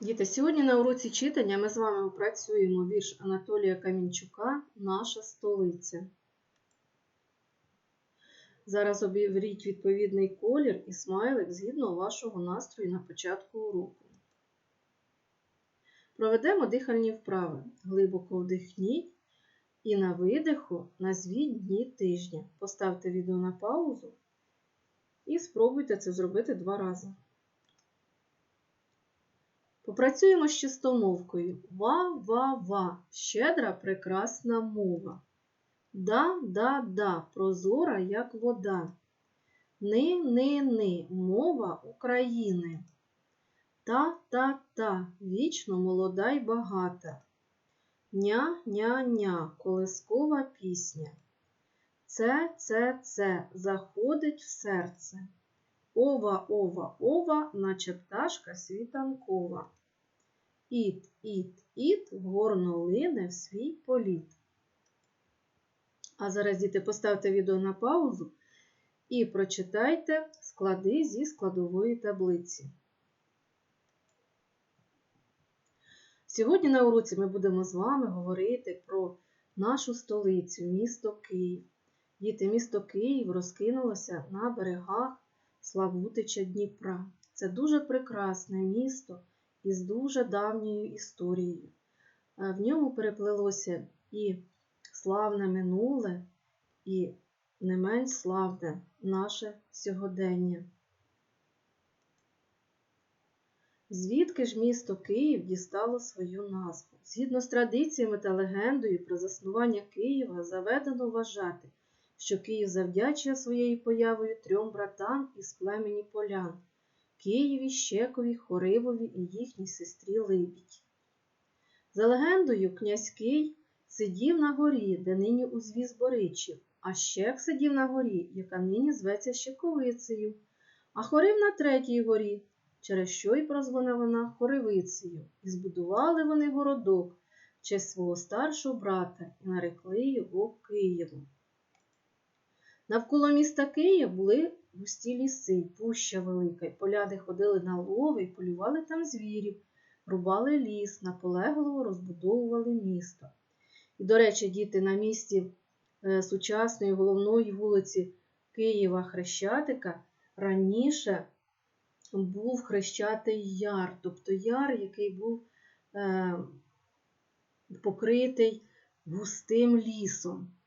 Діти, сьогодні на уроці читання ми з вами опрацюємо вірш Анатолія Камінчука Наша столиця. Зараз оберіть відповідний колір і смайлик згідно вашого настрою на початку уроку. Проведемо дихальні вправи. Глибоко вдихніть і на видиху назвіть дні тижня. Поставте відео на паузу і спробуйте це зробити два рази. Попрацюємо з чистомовкою. Ва-ва-ва. Щедра прекрасна мова. Да-да-да, прозора, як вода. Ни-ни-ни, мова України. Та-та-та, вічно молода й багата. Ня-ня-ня, колискова пісня. Це-це-це заходить в серце. Ова, ова, ова, наче пташка світанкова. Іт, іт, іт, горно лине в свій політ. А зараз, діти, поставте відео на паузу і прочитайте склади зі складової таблиці. Сьогодні на уроці ми будемо з вами говорити про нашу столицю, місто Київ. Діти, місто Київ розкинулося на берегах Славутича Дніпра. Це дуже прекрасне місто із дуже давньою історією. В ньому переплелося і славне минуле, і не менш славне наше сьогодення. Звідки ж місто Київ дістало свою назву? Згідно з традиціями та легендою про заснування Києва заведено вважати, що Київ завдячує своєю появою трьом братам із племені полян Києві, Щекові, Хоривові і їхній сестрі Либідь. За легендою, князь Кий сидів на горі, де нині узвіз Боричів, а Щек сидів на горі, яка нині зветься Щековицею, а хорив на третій горі, через що й прозвана вона Хоривицею, і збудували вони городок в честь свого старшого брата і нарекли його Києвом. Навколо міста Києва були густі ліси, пуща велика, і поляди ходили на лови і полювали там звірів, рубали ліс, наполегливо розбудовували місто. І, до речі, діти на місці е, сучасної головної вулиці Києва Хрещатика раніше був Хрещатий яр, тобто яр, який був е, покритий густим лісом.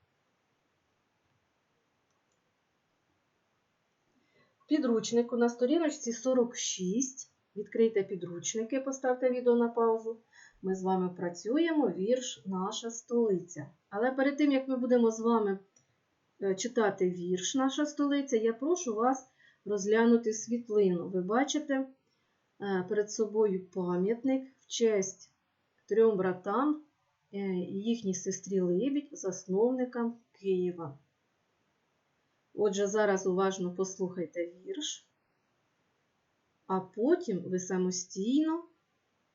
Підручнику на сторіночці 46. Відкрийте підручники, поставте відео на паузу. Ми з вами працюємо вірш Наша столиця. Але перед тим, як ми будемо з вами е, читати вірш Наша столиця, я прошу вас розглянути світлину. Ви бачите е, перед собою пам'ятник в честь трьом братам е, і їхній сестрі Либідь, засновникам Києва. Отже, зараз уважно послухайте вірш, а потім ви самостійно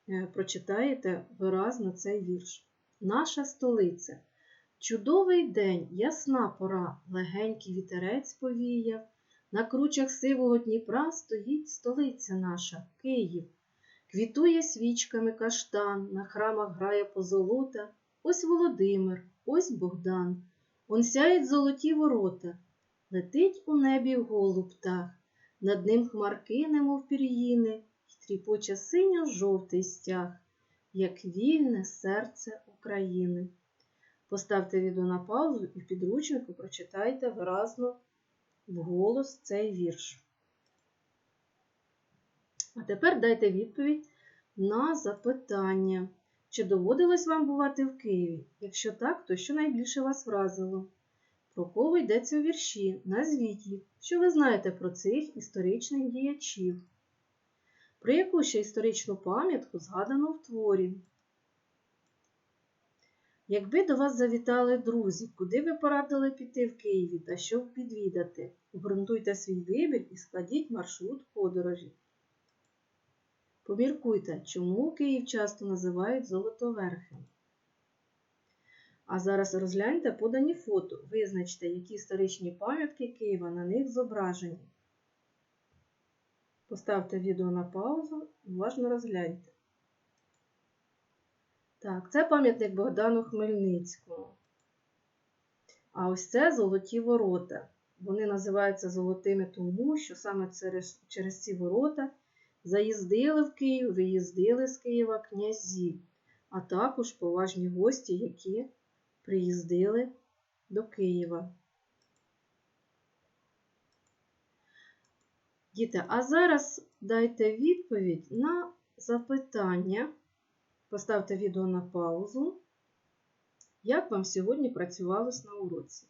е, прочитаєте виразно цей вірш. Наша столиця. Чудовий день, ясна пора, легенький вітерець повіяв. На кручах сивого Дніпра стоїть столиця наша, Київ. Квітує свічками каштан, на храмах грає позолота. Ось Володимир, ось Богдан. Он сяють золоті ворота. Летить у небі голуб птах, над ним хмарки, немов пір'їни, й тріпоче синьо-жовтий стяг, як вільне серце України. Поставте відео на паузу і в підручнику прочитайте виразно вголос цей вірш. А тепер дайте відповідь на запитання. Чи доводилось вам бувати в Києві? Якщо так, то що найбільше вас вразило? Про кого йдеться у вірші? Назвіть їх, що ви знаєте про цих історичних діячів. Про яку ще історичну пам'ятку згадано в творі? Якби до вас завітали друзі, куди ви порадили піти в Києві та що підвідати? Обґрунтуйте свій вибір і складіть маршрут подорожі. Поміркуйте, чому Київ часто називають Золотоверхим. А зараз розгляньте подані фото. Визначте, які історичні пам'ятки Києва на них зображені. Поставте відео на паузу і уважно розгляньте. Так, це пам'ятник Богдану Хмельницькому. А ось це золоті ворота. Вони називаються золотими тому, що саме через, через ці ворота заїздили в Київ, виїздили з Києва князі, а також поважні гості, які приїздили до Києва. Діти, а зараз дайте відповідь на запитання. Поставте відео на паузу. Як вам сьогодні працювалось на уроці?